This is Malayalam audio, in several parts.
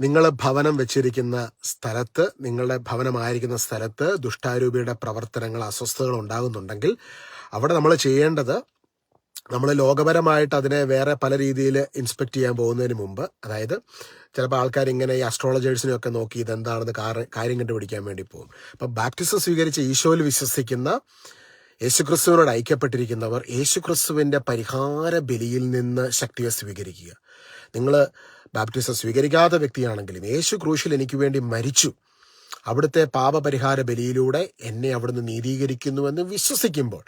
നിങ്ങൾ ഭവനം വെച്ചിരിക്കുന്ന സ്ഥലത്ത് നിങ്ങളുടെ ഭവനമായിരിക്കുന്ന സ്ഥലത്ത് ദുഷ്ടാരൂപിയുടെ പ്രവർത്തനങ്ങൾ അസ്വസ്ഥതകൾ ഉണ്ടാകുന്നുണ്ടെങ്കിൽ അവിടെ നമ്മൾ ചെയ്യേണ്ടത് നമ്മൾ ലോകപരമായിട്ട് അതിനെ വേറെ പല രീതിയിൽ ഇൻസ്പെക്ട് ചെയ്യാൻ പോകുന്നതിന് മുമ്പ് അതായത് ചിലപ്പോൾ ആൾക്കാർ ഇങ്ങനെ ഈ അസ്ട്രോളജേഴ്സിനെയൊക്കെ നോക്കി ഇതെന്താണെന്ന് കാര- കാര്യം കണ്ടുപിടിക്കാൻ വേണ്ടി പോകും. അപ്പം ബാപ്റ്റിസം സ്വീകരിച്ച് ഈശോയിൽ വിശ്വസിക്കുന്ന യേശുക്രിസ്തുവിനോട് ഐക്യപ്പെട്ടിരിക്കുന്നവർ യേശുക്രിസ്തുവിന്റെ പരിഹാര ബലിയിൽ നിന്ന് ശക്തിയെ സ്വീകരിക്കുക. നിങ്ങൾ ബാപ്റ്റിസം സ്വീകരിക്കാത്ത വ്യക്തിയാണെങ്കിലും യേശു ക്രൂശിൽ എനിക്ക് വേണ്ടി മരിച്ചു. അവിടുത്തെ പാപപരിഹാര ബലിയിലൂടെ എന്നെ അവിടുന്ന് നീതീകരിക്കുന്നുവെന്ന് വിശ്വസിക്കുമ്പോൾ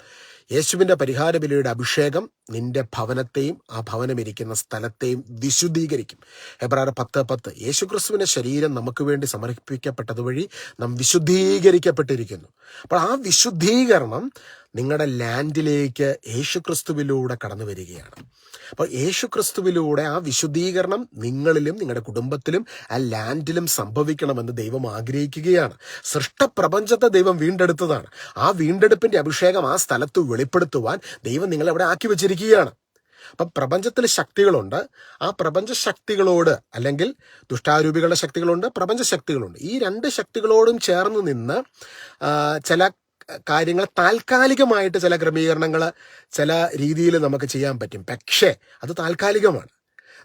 യേശുവിന്റെ പരിഹാര ബലിയുടെ അഭിഷേകം നിന്റെ ഭവനത്തെയും ആ ഭവനമിരിക്കുന്ന സ്ഥലത്തെയും വിശുദ്ധീകരിക്കും. എബ്രാറ് പത്ത് പത്ത്. യേശുക്രിസ്തുവിന്റെ ശരീരം നമുക്ക് വേണ്ടി സമർപ്പിക്കപ്പെട്ടത് വഴി നാം വിശുദ്ധീകരിക്കപ്പെട്ടിരിക്കുന്നു. അപ്പോൾ ആ വിശുദ്ധീകരണം നിങ്ങളുടെ ലാൻഡിലേക്ക് യേശുക്രിസ്തുവിലൂടെ കടന്നു വരികയാണ്. അപ്പോൾ യേശുക്രിസ്തുവിലൂടെ ആ വിശുദ്ധീകരണം നിങ്ങളിലും നിങ്ങളുടെ കുടുംബത്തിലും ആ ലാൻഡിലും സംഭവിക്കണമെന്ന് ദൈവം ആഗ്രഹിക്കുകയാണ്. സൃഷ്ടപ്രപഞ്ചത്തെ ദൈവം വീണ്ടെടുത്തതാണ്. ആ വീണ്ടെടുപ്പിന്റെ അഭിഷേകം ആ സ്ഥലത്ത് വെളിപ്പെടുത്തുവാൻ ദൈവം നിങ്ങളെ അവിടെ ആക്കി വെച്ചിരിക്കുകയാണ് അപ്പം പ്രപഞ്ചത്തിൽ ശക്തികളുണ്ട്. ആ പ്രപഞ്ച ശക്തികളോട് അല്ലെങ്കിൽ ദുഷ്ടാരൂപികളുടെ ശക്തികളുണ്ട് പ്രപഞ്ച ശക്തികളുണ്ട്. ഈ രണ്ട് ശക്തികളോടും ചേർന്ന് നിന്ന് ചില കാര്യങ്ങൾ താൽക്കാലികമായിട്ട് ചില ക്രമീകരണങ്ങൾ ചില രീതിയിൽ നമുക്ക് ചെയ്യാൻ പറ്റും. പക്ഷേ അത് താൽക്കാലികമാണ്.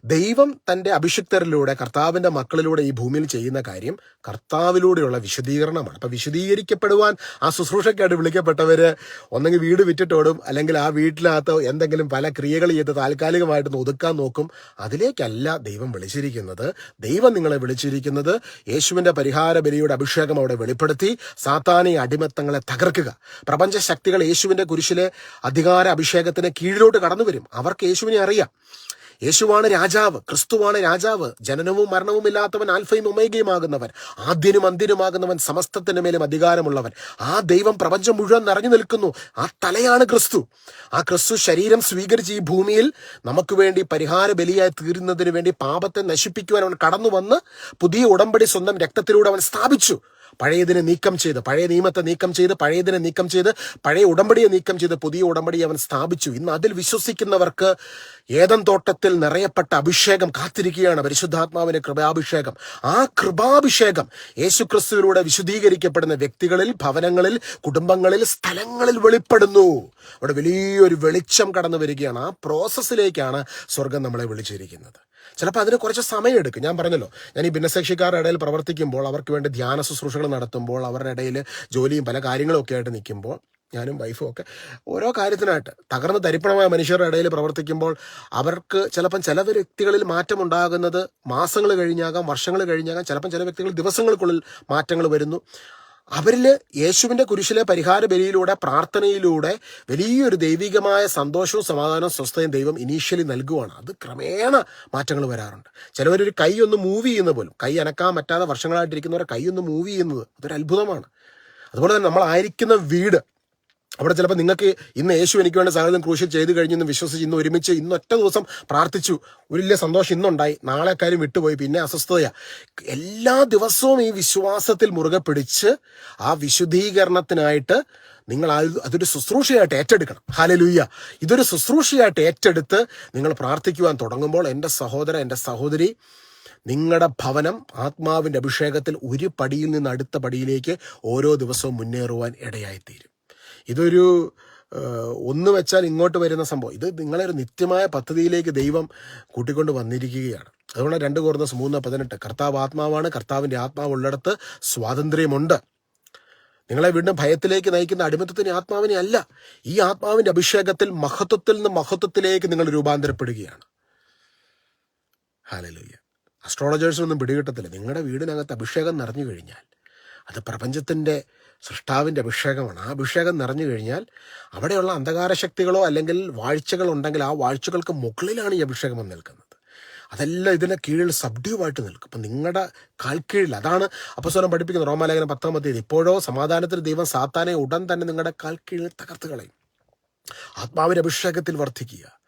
ദൈവം തന്റെ അഭിഷിക്തരിലൂടെ കർത്താവിന്റെ മക്കളിലൂടെ ഈ ഭൂമിയിൽ ചെയ്യുന്ന കാര്യം കർത്താവിലൂടെയുള്ള വിശദീകരണമാണ്. അപ്പം വിശദീകരിക്കപ്പെടുവാൻ ആ ശുശ്രൂഷയ്ക്കായിട്ട് വിളിക്കപ്പെട്ടവര് ഒന്നെങ്കിൽ വീട് വിറ്റിട്ടോടും അല്ലെങ്കിൽ ആ വീട്ടിനകത്ത് എന്തെങ്കിലും പല ക്രിയകൾ ചെയ്ത് താൽക്കാലികമായിട്ട് ഒതുക്കാൻ നോക്കും. അതിലേക്കല്ല ദൈവം വിളിച്ചിരിക്കുന്നത്. ദൈവം നിങ്ങളെ വിളിച്ചിരിക്കുന്നത് യേശുവിന്റെ പരിഹാര ബലിയുടെ അഭിഷേകം അവിടെ വെളിപ്പെടുത്തി സാത്താനി അടിമത്തങ്ങളെ തകർക്കുക. പ്രപഞ്ച ശക്തികൾ യേശുവിന്റെ കുരിശിലെ അധികാര അഭിഷേകത്തിന് കീഴിലോട്ട് കടന്നു വരും അവർക്ക് യേശുവിനെ അറിയാം. യേശുവാണ് രാജാവ് ക്രിസ്തുവാണ് രാജാവ്. ജനനവും മരണവും ഇല്ലാത്തവൻ ആൽഫയും ഉമേഗയുമാകുന്നവൻ ആദ്യനും അന്ത്യനുമാകുന്നവൻ സമസ്തത്തിന് മേലും അധികാരമുള്ളവൻ. ആ ദൈവം പ്രപഞ്ചം മുഴുവൻ നിറഞ്ഞു നിൽക്കുന്നു. ആ തലയാണ് ക്രിസ്തു. ആ ക്രിസ്തു ശരീരം സ്വീകരിച്ച് ഈ ഭൂമിയിൽ നമുക്ക് വേണ്ടി പരിഹാര ബലിയായി തീരുന്നതിന് വേണ്ടി പാപത്തെ നശിപ്പിക്കുവാൻ അവൻ കടന്നു വന്ന് പുതിയ ഉടമ്പടി സ്വന്തം രക്തത്തിലൂടെ അവൻ സ്ഥാപിച്ചു. പഴയതിനെ നീക്കം ചെയ്ത് പഴയ നിയമത്തെ നീക്കം ചെയ്ത് പഴയതിനെ നീക്കം ചെയ്ത് പഴയ ഉടമ്പടിയെ നീക്കം ചെയ്ത് പുതിയ ഉടമ്പടി അവൻ സ്ഥാപിച്ചു. ഇന്ന് അതിൽ വിശ്വസിക്കുന്നവർക്ക് ഏതൻ തോട്ടത്തിൽ നിറയപ്പെട്ട അഭിഷേകം കാത്തിരിക്കുകയാണ് പരിശുദ്ധാത്മാവിന്റെ കൃപാഭിഷേകം. ആ കൃപാഭിഷേകം യേശുക്രിസ്തുവിലൂടെ വിശുദ്ധീകരിക്കപ്പെടുന്ന വ്യക്തികളിൽ ഭവനങ്ങളിൽ കുടുംബങ്ങളിൽ സ്ഥലങ്ങളിൽ വെളിപ്പെടുന്നു. അവിടെ വലിയൊരു വെളിച്ചം കടന്നു വരികയാണ്. ആ പ്രോസസ്സിലേക്കാണ് സ്വർഗം നമ്മളെ വിളിച്ചിരിക്കുന്നത്. ചിലപ്പോൾ അതിന് കുറച്ച് സമയമെടുക്കും ഞാൻ പറഞ്ഞല്ലോ ഞാൻ ഈ ഭിന്നശേഷിക്കാരുടെ ഇടയിൽ പ്രവർത്തിക്കുമ്പോൾ അവർക്ക് വേണ്ടി ധ്യാന ശുശ്രൂഷകൾ നടത്തുമ്പോൾ അവരുടെ ഇടയിൽ ജോലിയും പല കാര്യങ്ങളും ഒക്കെ ആയിട്ട് നിൽക്കുമ്പോൾ ഞാനും വൈഫും ഒക്കെ ഓരോ കാര്യത്തിനായിട്ട് തകർന്ന് തരിപ്പണമായ മനുഷ്യരുടെ ഇടയിൽ പ്രവർത്തിക്കുമ്പോൾ അവർക്ക് ചിലപ്പം ചില വ്യക്തികളിൽ മാറ്റം ഉണ്ടാകുന്നത് മാസങ്ങൾ കഴിഞ്ഞാകാം വർഷങ്ങൾ കഴിഞ്ഞാകാം ചിലപ്പം ചില വ്യക്തികൾ ദിവസങ്ങൾക്കുള്ളിൽ മാറ്റങ്ങൾ വരുന്നു. അവരിൽ യേശുവിന്റെ കുരിശിലെ പരിഹാര ബലിയിലൂടെ പ്രാർത്ഥനയിലൂടെ വലിയൊരു ദൈവികമായ സന്തോഷവും സമാധാനവും സ്വസ്ഥതയും ദൈവം ഇനീഷ്യലി നൽകുവാണ്. അത് ക്രമേണ മാറ്റങ്ങൾ വരാറുണ്ട്. ചിലവരൊരു കൈ ഒന്ന് മൂവ് ചെയ്യുന്ന പോലും കൈ അനക്കാൻ പറ്റാതെ വർഷങ്ങളായിട്ടിരിക്കുന്നവരെ കൈ ഒന്ന് മൂവ് ചെയ്യുന്നത് അതൊരു അത്ഭുതമാണ് അതുപോലെ തന്നെ നമ്മളായിരിക്കുന്ന വീട് അവിടെ ചിലപ്പോൾ നിങ്ങൾക്ക് ഇന്ന് യേശു എനിക്ക് വേണ്ട സകലം ക്രൂശിൽ ചെയ്ത് കഴിഞ്ഞെന്ന് വിശ്വസിച്ച് ഇന്ന് ഒരുമിച്ച് ഇന്ന് ഒറ്റ ദിവസം പ്രാർത്ഥിച്ചു. വലിയ സന്തോഷം ഇന്നുണ്ടായി. നാളെ കാര്യം വിട്ടുപോയി. പിന്നെ അസ്വസ്ഥതയാണ് എല്ലാ ദിവസവും ഈ വിശ്വാസത്തിൽ മുറുകെ പിടിച്ച് ആ വിശുദ്ധീകരണത്തിനായിട്ട് നിങ്ങൾ അതൊരു ശുശ്രൂഷയായിട്ട് ഏറ്റെടുക്കണം. ഹാലലൂയ്യ ഇതൊരു ശുശ്രൂഷയായിട്ട് ഏറ്റെടുത്ത് നിങ്ങൾ പ്രാർത്ഥിക്കുവാൻ തുടങ്ങുമ്പോൾ എന്റെ സഹോദര എന്റെ സഹോദരി നിങ്ങളുടെ ഭവനം ആത്മാവിന്റെ അഭിഷേകത്തിൽ ഒരു പടിയിൽ നിന്ന് അടുത്ത പടിയിലേക്ക് ഓരോ ദിവസവും മുന്നേറുവാൻ ഇടയായിത്തീരും. ഇതൊരു ഒന്ന് വെച്ചാൽ ഇങ്ങോട്ട് വരുന്ന സംഭവം. ഇത് നിങ്ങളെ ഒരു നിത്യമായ പദ്ധതിയിലേക്ക് ദൈവം കൂട്ടിക്കൊണ്ട് വന്നിരിക്കുകയാണ്. അതുകൊണ്ട് രണ്ട് കോർന്നസ് മൂന്ന് പതിനെട്ട്. കർത്താവ് ആത്മാവാണ് കർത്താവിന്റെ ആത്മാവ് ഉള്ളിടത്ത് സ്വാതന്ത്ര്യമുണ്ട്. നിങ്ങളെ വീണ്ടും ഭയത്തിലേക്ക് നയിക്കുന്ന അടിമത്തത്തിന് ആത്മാവിനെ അല്ല ഈ ആത്മാവിന്റെ അഭിഷേകത്തിൽ മഹത്വത്തിൽ നിന്ന് മഹത്വത്തിലേക്ക് നിങ്ങൾ രൂപാന്തരപ്പെടുകയാണ്. ഹാലലൂയ്യ അസ്ട്രോളജേഴ്സിനൊന്നും പിടികിട്ടത്തില്ല. നിങ്ങളുടെ വീടിനകത്ത് അഭിഷേകം നിറഞ്ഞു കഴിഞ്ഞാൽ അത് പ്രപഞ്ചത്തിന്റെ സൃഷ്ടാവിന്റെ അഭിഷേകമാണ്. ആ അഭിഷേകം നിറഞ്ഞു കഴിഞ്ഞാൽ അവിടെയുള്ള അന്ധകാര ശക്തികളോ അല്ലെങ്കിൽ വാഴ്ചകൾ ഉണ്ടെങ്കിൽ ആ വാഴ്ചകൾക്ക് മുകളിലാണ് ഈ അഭിഷേകം വന്ന് നിൽക്കുന്നത്. അതെല്ലാം ഇതിനെ കീഴിൽ സബ്ഡ്യൂവായിട്ട് നിൽക്കും. അപ്പം നിങ്ങളുടെ കാൽക്കീഴിൽ അതാണ് അപ്പസ്വരം പഠിപ്പിക്കുന്നത്. റോമാലേഖനം പത്താം തീയതി ഇപ്പോഴോ സമാധാനത്തിന് ദൈവം സാത്താനെ ഉടൻ തന്നെ നിങ്ങളുടെ കാൽക്കീഴിൽ തകർത്ത് കളയും. ആത്മാവിന്റെ അഭിഷേകത്തിൽ വർദ്ധിക്കുക.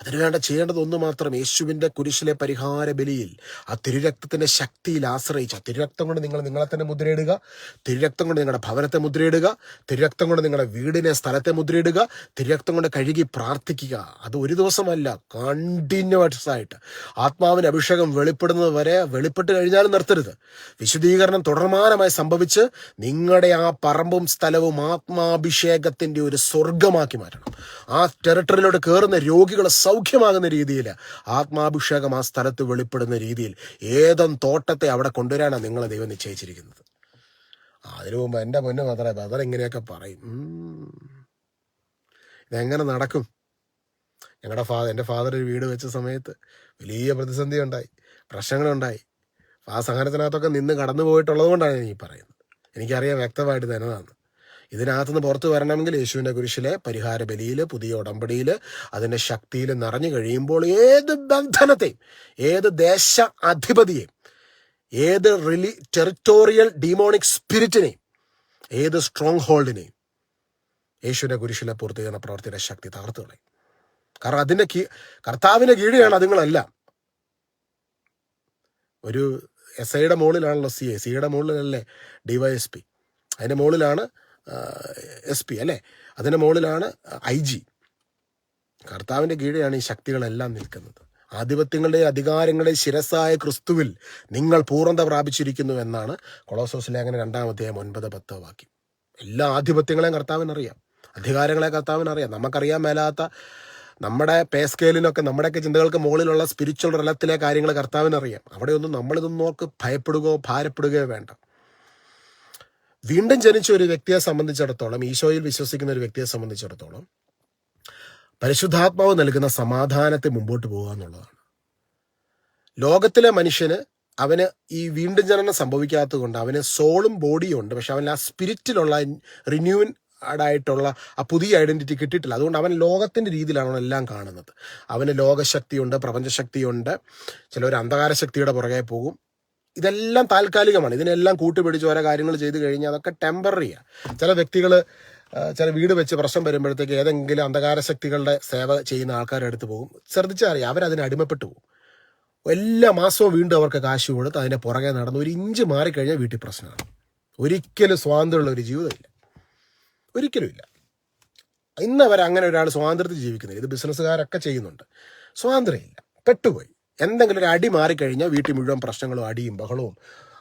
അതിനുവേണ്ട ചെയ്യേണ്ടത് ഒന്ന് മാത്രം യേശുവിന്റെ കുരിശിലെ പരിഹാര ബലിയിൽ ആ തിരുരക്തത്തിന്റെ ശക്തിയിൽ ആശ്രയിച്ച് ആ തിരുരക്തം കൊണ്ട് നിങ്ങൾ നിങ്ങളെ തന്നെ മുദ്രയിടുക തിരുരക്തം കൊണ്ട് നിങ്ങളുടെ ഭവനത്തെ മുദ്രയിടുക തിരുരക്തം കൊണ്ട് നിങ്ങളുടെ വീടിനെ സ്ഥലത്തെ മുദ്രയിടുക തിരുരക്തം കൊണ്ട് കഴുകി പ്രാർത്ഥിക്കുക. അത് ഒരു ദിവസമല്ല കണ്ടിന്യൂസ് ആയിട്ട് ആത്മാവിന്റെ അഭിഷേകം വെളിപ്പെടുന്നത് വരെ വെളിപ്പെട്ട് കഴിഞ്ഞാലും നിർത്തരുത്. വിശുദ്ധീകരണം തുടർമാനമായി സംഭവിച്ച് നിങ്ങളുടെ ആ പറമ്പും സ്ഥലവും ആത്മാഭിഷേകത്തിന്റെ ഒരു സ്വർഗമാക്കി മാറ്റണം. ആ ടെറിട്ടറിയിലോട്ട് കയറുന്ന രോഗികൾ സൗഖ്യമാകുന്ന രീതിയിൽ ആത്മാഭിഷേകം ആ സ്ഥലത്ത് വെളിപ്പെടുന്ന രീതിയിൽ ഏതും തോട്ടത്തെ അവിടെ കൊണ്ടുവരാനാണ് നിങ്ങളെ ദൈവം നിശ്ചയിച്ചിരിക്കുന്നത്. അതിനു മുമ്പ് എന്റെ മുന്നേ മാത്രമേ ബദർ ഇങ്ങനെയൊക്കെ പറയും. ഇതെങ്ങനെ നടക്കും? ഞങ്ങളുടെ ഫാദർ എന്റെ ഫാദർ ഒരു വീട് വെച്ച സമയത്ത് വലിയ പ്രതിസന്ധി ഉണ്ടായി പ്രശ്നങ്ങളുണ്ടായി. ആ സഹനത്തിനകത്തൊക്കെ നിന്ന് കടന്നു പോയിട്ടുള്ളത് കൊണ്ടാണ് ഞാൻ ഈ പറയുന്നത്. എനിക്കറിയാം വ്യക്തമായിട്ട് തന്നതാണ് ഇതിനകത്തുനിന്ന് പുറത്തു വരണമെങ്കിൽ യേശുവിന്റെ കുരിശിലെ പരിഹാര ബലിയിൽ പുതിയ ഉടമ്പടിയിൽ അതിന്റെ ശക്തിയിൽ നിറഞ്ഞു കഴിയുമ്പോൾ ഏത് ബന്ധനത്തെയും ഏത് ദേശ അധിപതിയെയും ഏത് റിലി ടെറിറ്റോറിയൽ ഡീമോണിക് സ്പിരിറ്റിനെയും ഏത് സ്ട്രോങ് ഹോൾഡിനെയും യേശുവിന്റെ കുരിശിലെ പൂർത്തീകരണ പ്രവർത്തിയുടെ ശക്തി തകർത്തു കളയും. കാരണം അതിന്റെ കീ കർത്താവിന്റെ കീഴിലാണ് അതുങ്ങളെല്ലാം. ഒരു എസ് ഐയുടെ മുകളിലാണല്ലോ സി എ സിയുടെ മുകളിലല്ലേ ഡിവൈഎസ് പി. അതിന്റെ മുകളിലാണ് എസ് പി അല്ലേ? അതിന്റെ മുകളിലാണ് ഐ ജി. കർത്താവിന്റെ കീഴെയാണ് ഈ ശക്തികളെല്ലാം നിൽക്കുന്നത്. ആധിപത്യങ്ങളുടെ അധികാരങ്ങളെ ശിരസായ ക്രിസ്തുവിൽ നിങ്ങൾ പൂർണത പ്രാപിച്ചിരിക്കുന്നു എന്നാണ് കൊളോസോസ് ലേഖന രണ്ടാമത്തെ ഒൻപത് പത്ത് വാക്യം. എല്ലാ ആധിപത്യങ്ങളെയും കർത്താവിനറിയാം. അധികാരങ്ങളെ കർത്താവിനറിയാം. നമുക്കറിയാൻ മേലാത്ത നമ്മുടെ പേ സ്കെയിലിനൊക്കെ നമ്മുടെയൊക്കെ ചിന്തകൾക്ക് മുകളിലുള്ള സ്പിരിച്വൽ റലത്തിലെ കാര്യങ്ങൾ കർത്താവിനറിയാം. അവിടെയൊന്നും നമ്മളിതൊന്നും നോക്ക് ഭയപ്പെടുകയോ ഭാരപ്പെടുകയോ വേണ്ട. വീണ്ടും ജനിച്ച ഒരു വ്യക്തിയെ സംബന്ധിച്ചിടത്തോളം ഈശോയിൽ വിശ്വസിക്കുന്ന ഒരു വ്യക്തിയെ സംബന്ധിച്ചിടത്തോളം പരിശുദ്ധാത്മാവ് നൽകുന്ന സമാധാനത്തെ മുമ്പോട്ട് പോകുക എന്നുള്ളതാണ്. ലോകത്തിലെ മനുഷ്യന് അവന് ഈ വീണ്ടും ജനനം സംഭവിക്കാത്തത് കൊണ്ട് അവന് സോളും ബോഡിയും ഉണ്ട് പക്ഷെ അവൻ ആ സ്പിരിറ്റിലുള്ള റിന്യൂൻ ആയിട്ടുള്ള ആ പുതിയ ഐഡന്റിറ്റി കിട്ടിയിട്ടില്ല. അതുകൊണ്ട് അവൻ ലോകത്തിന്റെ രീതിയിലാണ് എല്ലാം കാണുന്നത്. അവന് ലോകശക്തിയുണ്ട് പ്രപഞ്ചശക്തിയുണ്ട്. ചിലർ അന്ധകാര ശക്തിയുടെ പുറകെ പോകും. ഇതെല്ലാം താൽക്കാലികമാണ്. ഇതിനെല്ലാം കൂട്ടുപിടിച്ച് ഓരോ കാര്യങ്ങൾ ചെയ്തു കഴിഞ്ഞാൽ അതൊക്കെ ടെമ്പററിയാണ് ചില വ്യക്തികൾ ചില വീട് വെച്ച് പ്രശ്നം വരുമ്പോഴത്തേക്ക് ഏതെങ്കിലും അന്ധകാര ശക്തികളുടെ സേവ ചെയ്യുന്ന ആൾക്കാരുടെ അടുത്ത് പോകും. ശ്രദ്ധിച്ചാൽ അറിയാം അവരതിന് അടിമപ്പെട്ടു പോകും. എല്ലാ മാസവും വീണ്ടും അവർക്ക് കാശ് കൊടുത്ത് അതിന്റെ പുറകെ നടന്ന് ഒരു ഇഞ്ച് മാറിക്കഴിഞ്ഞാൽ വീട്ടിൽ പ്രശ്നമാണ്. ഒരിക്കലും സ്വാതന്ത്ര്യമുള്ള ഒരു ജീവിതമില്ല ഒരിക്കലും ഇല്ല. ഇന്ന് അവർ അങ്ങനെ ഒരാൾ സ്വാതന്ത്ര്യത്തിൽ ജീവിക്കുന്നില്ല. ഇത് ബിസിനസ്സുകാരൊക്കെ ചെയ്യുന്നുണ്ട്. സ്വാതന്ത്ര്യമില്ല പെട്ടുപോയി. എന്തെങ്കിലും ഒരു അടി മാറിക്കഴിഞ്ഞാൽ വീട്ടിൽ മുഴുവൻ പ്രശ്നങ്ങളും അടിയും ബഹളവും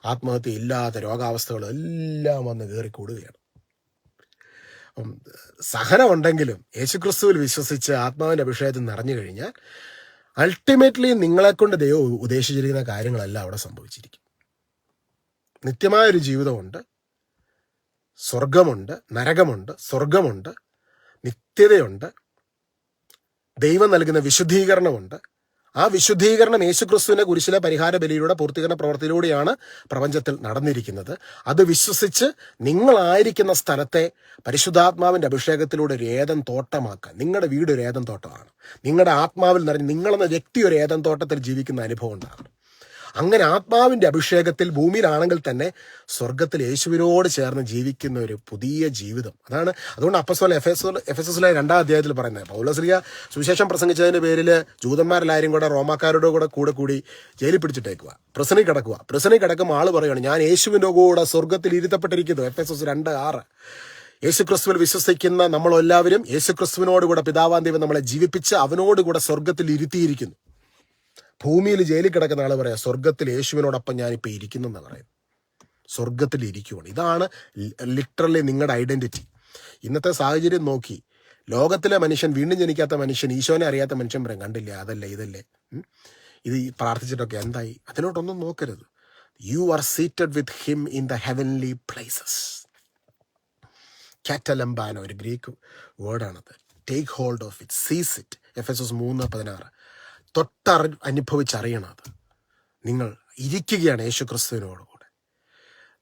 ആത്മഹത്യ ഇല്ലാത്ത രോഗാവസ്ഥകളും എല്ലാം വന്ന് കയറിക്കൂടുകയാണ്. അപ്പം സഹനമുണ്ടെങ്കിലും യേശുക്രിസ്തുവിൽ വിശ്വസിച്ച് ആത്മാവിന്റെ അഭിഷേകത്തിൽ നിറഞ്ഞു കഴിഞ്ഞാൽ അൾട്ടിമേറ്റ്ലി നിങ്ങളെക്കൊണ്ട് ദൈവം ഉദ്ദേശിച്ചിരിക്കുന്ന കാര്യങ്ങളെല്ലാം അവിടെ സംഭവിച്ചിരിക്കും. നിത്യമായൊരു ജീവിതമുണ്ട്. സ്വർഗമുണ്ട് നരകമുണ്ട്. സ്വർഗമുണ്ട് നിത്യതയുണ്ട്. ദൈവം നൽകുന്ന വിശുദ്ധീകരണമുണ്ട്. ആ വിശുദ്ധീകരണം യേശുക്രിസ്തുവിന്റെ കുരിശിലെ പരിഹാര ബലിയിലൂടെ പൂർത്തീകരണ പ്രവർത്തിയിലൂടെയാണ് പ്രപഞ്ചത്തിൽ നടന്നിരിക്കുന്നത്. അത് വിശ്വസിച്ച് നിങ്ങളായിരിക്കുന്ന സ്ഥലത്തെ പരിശുദ്ധാത്മാവിന്റെ അഭിഷേകത്തിലൂടെ ഒരു ഏതം തോട്ടമാക്കുക. നിങ്ങളുടെ വീട് ഒരു ഏതം തോട്ടമാണ്. നിങ്ങളുടെ ആത്മാവിൽ നിറഞ്ഞ് നിങ്ങളെന്ന വ്യക്തി ഒരു ഏതം തോട്ടത്തിൽ ജീവിക്കുന്ന അനുഭവം ഉണ്ടാകണം. അങ്ങനെ ആത്മാവിന്റെ അഭിഷേകത്തിൽ ഭൂമിയിലാണെങ്കിൽ തന്നെ സ്വർഗത്തിൽ യേശുവിനോട് ചേർന്ന് ജീവിക്കുന്ന ഒരു പുതിയ ജീവിതം. അതാണ് അതുകൊണ്ട് അപ്പസോൽ എഫ് എസ് എഫ് എസ് എസിലെ രണ്ടാം അധ്യായത്തിൽ പറയുന്നത്. പൗലശ്രീയ സുവിശേഷം പ്രസംഗിച്ചതിന്റെ പേരിൽ ജൂതന്മാരെല്ലാവരും കൂടെ റോമാക്കാരുടെ കൂടെ കൂടെ കൂടി ജയിലിൽ പിടിച്ചിട്ടേക്കുക പ്രസനിൽ കിടക്കുക പ്രസനിൽ കിടക്കുമ്പോൾ ആൾ പറയുകയാണ് ഞാൻ യേശുവിന്റെ കൂടെ സ്വർഗത്തിൽ ഇരുത്തപ്പെട്ടിരിക്കുന്നു. എഫ് എസ് എസ് രണ്ട് ആറ്. യേശുക്രിസ്തുവിൽ വിശ്വസിക്കുന്ന നമ്മളെല്ലാവരും യേശുക്രിസ്തുവിനോട് കൂടെ പിതാവാന് ദൈവം നമ്മളെ ജീവിപ്പിച്ച് അവനോട് കൂടെ സ്വർഗത്തിൽ ഇരുത്തിയിരിക്കുന്നു. ഭൂമിയിൽ ജയിലിൽ കിടക്കുന്ന ആൾ പറയാം സ്വർഗത്തിൽ യേശുവിനോടൊപ്പം ഞാനിപ്പോൾ ഇരിക്കുന്നു എന്ന് പറയും സ്വർഗത്തിൽ ഇരിക്കുവാണ്. ഇതാണ് ലിറ്ററലി നിങ്ങളുടെ ഐഡന്റിറ്റി. ഇന്നത്തെ സാഹചര്യം നോക്കി. ലോകത്തിലെ മനുഷ്യൻ വീണ്ടും ജനിക്കാത്ത മനുഷ്യൻ ഈശോനെ അറിയാത്ത മനുഷ്യൻ പറയും കണ്ടില്ലേ അതല്ലേ ഇതല്ലേ? ഇത് പ്രാർത്ഥിച്ചിട്ടൊക്കെ എന്തായി? അതിലോട്ടൊന്നും നോക്കരുത്. You are seated with him in the heavenly places കാറ്റലംബാന ഒരു Greek വേർഡാണത് take hold of it seize it F S S മൂന്ന് പതിനാറ്. തൊട്ടറി അനുഭവിച്ചറിയണം അത്. നിങ്ങൾ ഇരിക്കുകയാണ് യേശു ക്രിസ്തുവിനോടുകൂടെ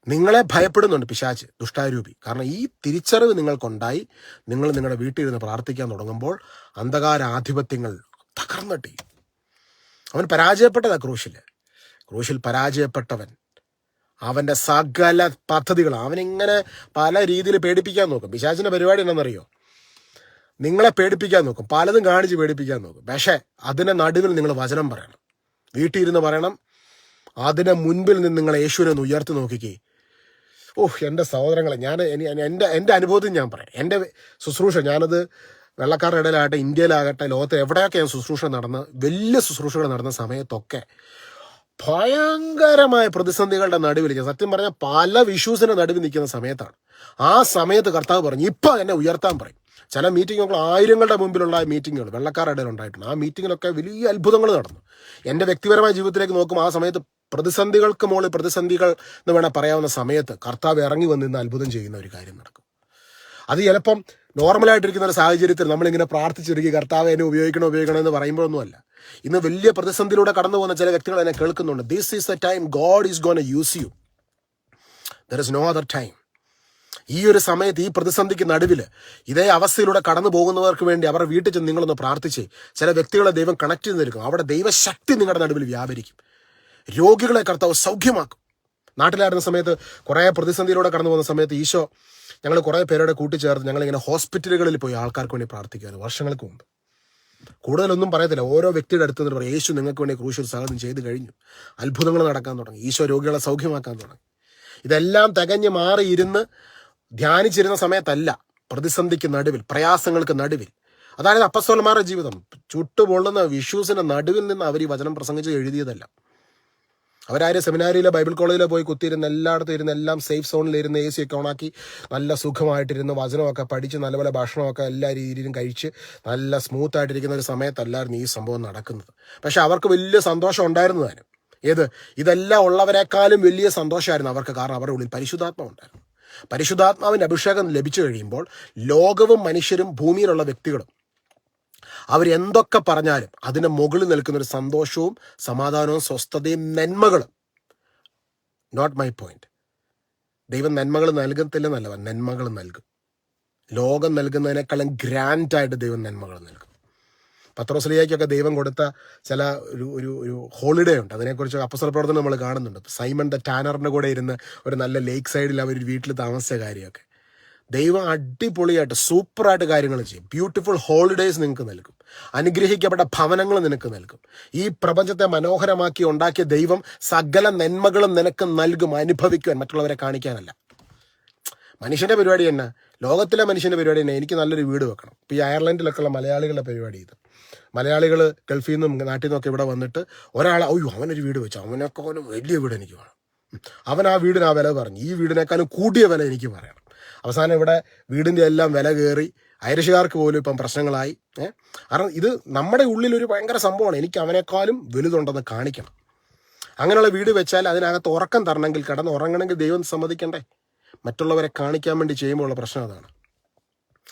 നിങ്ങളെ ഭയപ്പെടുന്നുണ്ട് പിശാച്ച് ദുഷ്ടാരൂപി. കാരണം ഈ തിരിച്ചറിവ് നിങ്ങൾക്കുണ്ടായി. നിങ്ങൾ നിങ്ങളുടെ വീട്ടിൽ ഇരുന്ന് പ്രാർത്ഥിക്കാൻ തുടങ്ങുമ്പോൾ അന്ധകാര ആധിപത്യങ്ങൾ തകർന്നിട്ട് അവൻ പരാജയപ്പെട്ടതാ ക്രൂശിൽ ക്രൂശിൽ പരാജയപ്പെട്ടവൻ അവന്റെ സകല പദ്ധതികൾ അവനിങ്ങനെ പല രീതിയിൽ പേടിപ്പിക്കാൻ നോക്കും. പിശാചിന്റെ പരിപാടി എന്താണെന്നറിയോ നിങ്ങളെ പേടിപ്പിക്കാൻ നോക്കും. പലതും കാണിച്ച് പേടിപ്പിക്കാൻ നോക്കും. പക്ഷേ അതിനെ നടുവിൽ നിങ്ങൾ വചനം പറയണം. വീട്ടിൽ ഇരുന്ന് പറയണം. അതിനെ മുൻപിൽ നിന്ന് നിങ്ങൾ യേശുവിനെ ഒന്ന് ഉയർത്തി നോക്കിക്കേ. ഓഹ് എന്റെ സഹോദരങ്ങളെ ഞാൻ എന്റെ എന്റെ അനുഭവത്തിൽ ഞാൻ പറയാം. എന്റെ ശുശ്രൂഷ ഞാനത് വെള്ളക്കാരുടെ ഇടയിലാകട്ടെ ഇന്ത്യയിലാകട്ടെ ലോകത്ത് എവിടെയൊക്കെ ഞാൻ ശുശ്രൂഷ നടന്ന വലിയ ശുശ്രൂഷകൾ നടന്ന സമയത്തൊക്കെ ഭയങ്കരമായ പ്രതിസന്ധികളുടെ നടുവിൽ സത്യം പറഞ്ഞാൽ പല വിഷൂസിന്റെ നടുവിൽ നിൽക്കുന്ന സമയത്താണ്. ആ സമയത്ത് കർത്താവ് പറഞ്ഞു ഇപ്പം എന്നെ ഉയർത്താൻ പറയും. ചില മീറ്റിങ്ങുകൾ ആയിരങ്ങളുടെ മുമ്പിലുള്ള മീറ്റിങ്ങുകൾ വെള്ളക്കാരുടെ ഉണ്ടായിട്ടുണ്ട്. ആ മീറ്റിങ്ങിലൊക്കെ വലിയ അത്ഭുതങ്ങൾ നടന്നു. എന്റെ വ്യക്തിപരമായ ജീവിതത്തിലേക്ക് നോക്കുമ്പോൾ ആ സമയത്ത് പ്രതിസന്ധികൾക്ക് മുകളിൽ പ്രതിസന്ധികൾ എന്ന് വേണേൽ പറയാവുന്ന സമയത്ത് കർത്താവ് ഇറങ്ങി വന്ന് ഇന്ന് അത്ഭുതം ചെയ്യുന്ന ഒരു കാര്യം നടക്കും. അത് ചിലപ്പം നോർമലായിട്ടിരിക്കുന്ന ഒരു സാഹചര്യത്തിൽ നമ്മളിങ്ങനെ പ്രാർത്ഥിച്ചിരിക്കുക കർത്താവ് എന്നെ ഉപയോഗിക്കണം ഉപയോഗിക്കണം എന്ന് പറയുമ്പോഴൊന്നുമല്ല. ഇന്ന് വലിയ പ്രതിസന്ധിയിലൂടെ കടന്നു പോകുന്ന ചില വ്യക്തികൾ എന്നെ കേൾക്കുന്നുണ്ട്. This is the time God is gonna use you there is no other time ഈ ഒരു സമയത്ത് ഈ പ്രതിസന്ധിക്ക് നടുവിൽ ഇതേ അവസ്ഥയിലൂടെ കടന്നു പോകുന്നവർക്ക് വേണ്ടി അവരുടെ വീട്ടിൽ ചെന്ന് നിങ്ങളൊന്ന് പ്രാർത്ഥിച്ച് ചില വ്യക്തികളെ ദൈവം കണക്ട് ചെയ്ത് നിൽക്കും. അവിടെ ദൈവശക്തി നിങ്ങളുടെ നടുവിൽ വ്യാപരിക്കും. രോഗികളെ കർത്താവ് സൗഖ്യമാക്കും. നാട്ടിലായിരുന്ന സമയത്ത് കുറേ പ്രതിസന്ധിയിലൂടെ കടന്നു പോകുന്ന സമയത്ത് ഈശോ ഞങ്ങൾ കുറേ പേരോടെ കൂട്ടിച്ചേർത്ത് ഞങ്ങളിങ്ങനെ ഹോസ്പിറ്റലുകളിൽ പോയി ആൾക്കാർക്ക് വേണ്ടി പ്രാർത്ഥിക്കുമായിരുന്നു വർഷങ്ങൾക്ക് മുമ്പ്. കൂടുതലൊന്നും പറയത്തില്ല. ഓരോ വ്യക്തിയുടെ അടുത്ത് നിന്ന് പറയും യേശു നിങ്ങൾക്ക് വേണ്ടി ക്രൂശിൽ സഹനം ചെയ്തു കഴിഞ്ഞു. അത്ഭുതങ്ങൾ നടക്കാൻ തുടങ്ങി. ഈശോ രോഗികളെ സൗഖ്യമാക്കാൻ തുടങ്ങി. ഇതെല്ലാം തികഞ്ഞ് മാറിയിരുന്ന് ധ്യാനിച്ചിരുന്ന സമയത്തല്ല പ്രതിസന്ധിക്ക് നടുവിൽ പ്രയാസങ്ങൾക്ക് നടുവിൽ. അതായത് അപ്പസ്വലന്മാരുടെ ജീവിതം ചുട്ടുപൊള്ളുന്ന വിഷ്യൂസിന്റെ നടുവിൽ നിന്ന് അവർ ഈ വചനം പ്രസംഗിച്ച് എഴുതിയതല്ല. അവരാരും സെമിനാരിയിലെ ബൈബിൾ കോളേജിലെ പോയി കുത്തിയിരുന്ന എല്ലായിടത്തും ഇരുന്ന് എല്ലാം സേഫ് സോണിൽ ഇരുന്ന് എ സി ഒക്കെ ഓണാക്കി നല്ല സുഖമായിട്ടിരുന്ന് വചനമൊക്കെ പഠിച്ച് നല്ലപോലെ ഭക്ഷണമൊക്കെ എല്ലാ രീതിയിലും കഴിച്ച് നല്ല സ്മൂത്ത് ആയിട്ടിരിക്കുന്ന ഒരു സമയത്തല്ലായിരുന്നു ഈ സംഭവം നടക്കുന്നത്. പക്ഷെ അവർക്ക് വലിയ സന്തോഷം ഉണ്ടായിരുന്നു താനും ഏത്? ഇതെല്ലാം ഉള്ളവരെക്കാളും വലിയ സന്തോഷമായിരുന്നു അവർക്ക്. കാരണം അവരുടെ ഉള്ളിൽ പരിശുദ്ധാത്മ ഉണ്ടായിരുന്നു. പരിശുദ്ധാത്മാവിന്റെ അഭിഷേകം ലഭിച്ചു കഴിയുമ്പോൾ ലോകവും മനുഷ്യരും ഭൂമിയിലുള്ള വ്യക്തികളും അവരെന്തൊക്കെ പറഞ്ഞാലും അതിന് മുകളിൽ നിൽക്കുന്ന ഒരു സന്തോഷവും സമാധാനവും സ്വസ്ഥതയും നന്മകളും. നോട്ട് മൈ പോയിന്റ് ദൈവം നന്മകൾ നൽകത്തില്ലെന്നല്ല നന്മകൾ നൽകും. ലോകം നൽകുന്നതിനേക്കാളും ഗ്രാൻഡായിട്ട് ദൈവം നന്മകൾ നൽകും. പത്രോസ്ലിയയ്ക്കൊക്കെ ദൈവം കൊടുത്ത ചില ഒരു ഒരു ഒരു ഹോളിഡേ ഉണ്ട് അതിനെക്കുറിച്ച് അപ്പസല പ്രവർത്തനം നമ്മൾ കാണുന്നുണ്ട്. സൈമൺ ദ ടാനറിന്റെ കൂടെ ഇരുന്ന് ഒരു നല്ല ലേക്ക് സൈഡിൽ അവർ വീട്ടിൽ താമസിച്ച കാര്യമൊക്കെ. ദൈവം അടിപൊളിയായിട്ട് സൂപ്പറായിട്ട് കാര്യങ്ങൾ ചെയ്യും. ബ്യൂട്ടിഫുൾ ഹോളിഡേയ്സ് നിങ്ങൾക്ക് നൽകും. അനുഗ്രഹിക്കപ്പെട്ട ഭവനങ്ങൾ നിനക്ക് നൽകും. ഈ പ്രപഞ്ചത്തെ മനോഹരമാക്കി ഉണ്ടാക്കിയ ദൈവം സകല നന്മകളും നിനക്ക് നൽകും അനുഭവിക്കുവാൻ. മറ്റുള്ളവരെ കാണിക്കാനല്ല. മനുഷ്യന്റെ പരിപാടി തന്നെ ലോകത്തിലെ മനുഷ്യന്റെ പരിപാടി തന്നെ എനിക്ക് നല്ലൊരു വീട് വെക്കണം. ഇപ്പോൾ ഈ അയർലൻഡിലൊക്കെയുള്ള മലയാളികളുടെ പരിപാടി ഇത്. മലയാളികൾ ഗൾഫിൽ നിന്നും നാട്ടിൽ നിന്നൊക്കെ ഇവിടെ വന്നിട്ട് ഒരാൾ അയ്യോ അവനൊരു വീട് വെച്ചു. അവനേക്കാളും വലിയ വീട് എനിക്ക് വേണം. അവൻ ആ വീടിന് ആ വില പറഞ്ഞു. ഈ വീടിനേക്കാളും കൂടിയ വില എനിക്ക് പറയണം. അവസാനം ഇവിടെ വീടിന്റെ എല്ലാം വില കയറി ഐറിഷുകാർക്ക് പോലും ഇപ്പം പ്രശ്നങ്ങളായി. ഏഹ് കാരണം ഇത് നമ്മുടെ ഉള്ളിൽ ഒരു ഭയങ്കര സംഭവമാണ്. എനിക്ക് അവനേക്കാളും വലുതുണ്ടെന്ന് കാണിക്കണം. അങ്ങനെയുള്ള വീട് വെച്ചാൽ അതിനകത്ത് ഉറക്കം തരണമെങ്കിൽ കിടന്ന് ഉറങ്ങണമെങ്കിൽ ദൈവം സമ്മതിക്കണ്ടേ? മറ്റുള്ളവരെ കാണിക്കാൻ വേണ്ടി ചെയ്യുമ്പോൾ ഉള്ള പ്രശ്നം അതാണ്.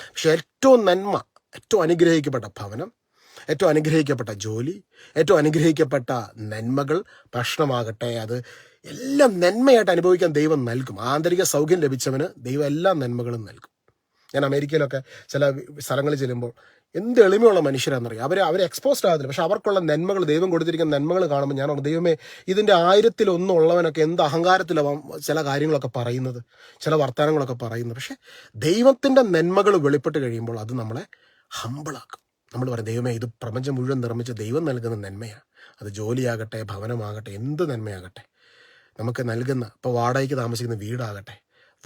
പക്ഷെ ഏറ്റവും നന്മ ഏറ്റവും അനുഗ്രഹിക്കപ്പെട്ട ഭവനം ഏറ്റവും അനുഗ്രഹിക്കപ്പെട്ട ജോലി ഏറ്റവും അനുഗ്രഹിക്കപ്പെട്ട നന്മകൾ ഭക്ഷണമാകട്ടെ. അത് എല്ലാം നന്മയായിട്ട് അനുഭവിക്കാൻ ദൈവം നൽകും. ആന്തരിക സൗഖ്യം ലഭിച്ചവന് ദൈവം എല്ലാ നന്മകളും നൽകും. ഞാൻ അമേരിക്കയിലൊക്കെ ചില സ്ഥലങ്ങളിൽ ചെല്ലുമ്പോൾ എന്ത് എളിമയുള്ള മനുഷ്യരാണെന്നറിയാം അവർ അവർ എക്സ്പോസ്ഡ് ആകത്തില്ല. പക്ഷെ അവർക്കുള്ള നന്മകൾ ദൈവം കൊടുത്തിരിക്കുന്ന നന്മകൾ കാണുമ്പോൾ ഞാൻ ദൈവമേ ഇതിന്റെ ആയിരത്തിലൊന്നുള്ളവനൊക്കെ എന്ത് അഹങ്കാരത്തിലാവാം ചില കാര്യങ്ങളൊക്കെ പറയുന്നത് ചില വർത്തമാനങ്ങളൊക്കെ പറയുന്നത്. പക്ഷേ ദൈവത്തിന്റെ നന്മകൾ വെളിപ്പെട്ട് കഴിയുമ്പോൾ അത് നമ്മളെ ഹമ്പിളാക്കും നമ്മൾ പറയും ദൈവമേ ഇത് പ്രപഞ്ചം മുഴുവൻ നിർമ്മിച്ച ദൈവം നൽകുന്ന നന്മയാണ് അത് ജോലിയാകട്ടെ ഭവനമാകട്ടെ എന്ത് നന്മയാകട്ടെ. നമുക്ക് നൽകുന്ന ഇപ്പോൾ വാടകയ്ക്ക് താമസിക്കുന്ന വീടാകട്ടെ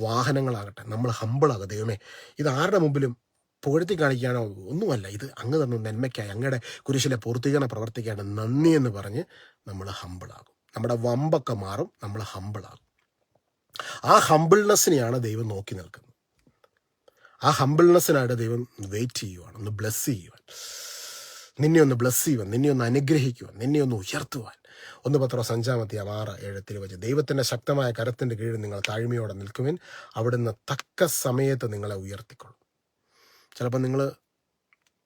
വാഹനങ്ങളാകട്ടെ നമ്മൾ ഹമ്പിളാകും ദൈവമേ ഇത് ആരുടെ മുമ്പിലും പുകഴ്ത്തി കാണിക്കാനോ ഒന്നുമല്ല. ഇത് അങ്ങ് തന്ന നന്മയ്ക്കായി. അങ്ങയുടെ കുരിശിലെ പൂർത്തീകരണ പ്രവർത്തിക്കാണ് നന്ദി എന്ന് പറഞ്ഞ് നമ്മൾ ഹമ്പിളാകും നമ്മുടെ വമ്പൊക്കെ മാറും നമ്മൾ ഹമ്പിളാകും ആ ഹമ്പിൾനെസ്സിനെയാണ് ദൈവം നോക്കി നിൽക്കുന്നത്. ആ ഹമ്പിൾനെസ്സിനായിട്ട് ദൈവം വെയിറ്റ് ചെയ്യുവാണ് ഒന്ന് ബ്ലെസ് ചെയ്യുവാൻ നിന്നെ ഒന്ന് ബ്ലസ് ചെയ്യുവാൻ നിന്നെ ഒന്ന് അനുഗ്രഹിക്കുവാൻ നിന്നെ ഒന്ന് ഉയർത്തുവാൻ. ഒന്ന് പത്ര അഞ്ചാമത്തെ ആറ് ഏഴത്തിൽ വെച്ച് ദൈവത്തിന്റെ ശക്തമായ കരത്തിന്റെ കീഴിൽ നിങ്ങൾ താഴ്മയോടെ നിൽക്കുവിൻ. അവിടുന്ന് തക്ക സമയത്ത് നിങ്ങളെ ഉയർത്തിക്കൊള്ളും. ചിലപ്പോൾ നിങ്ങൾ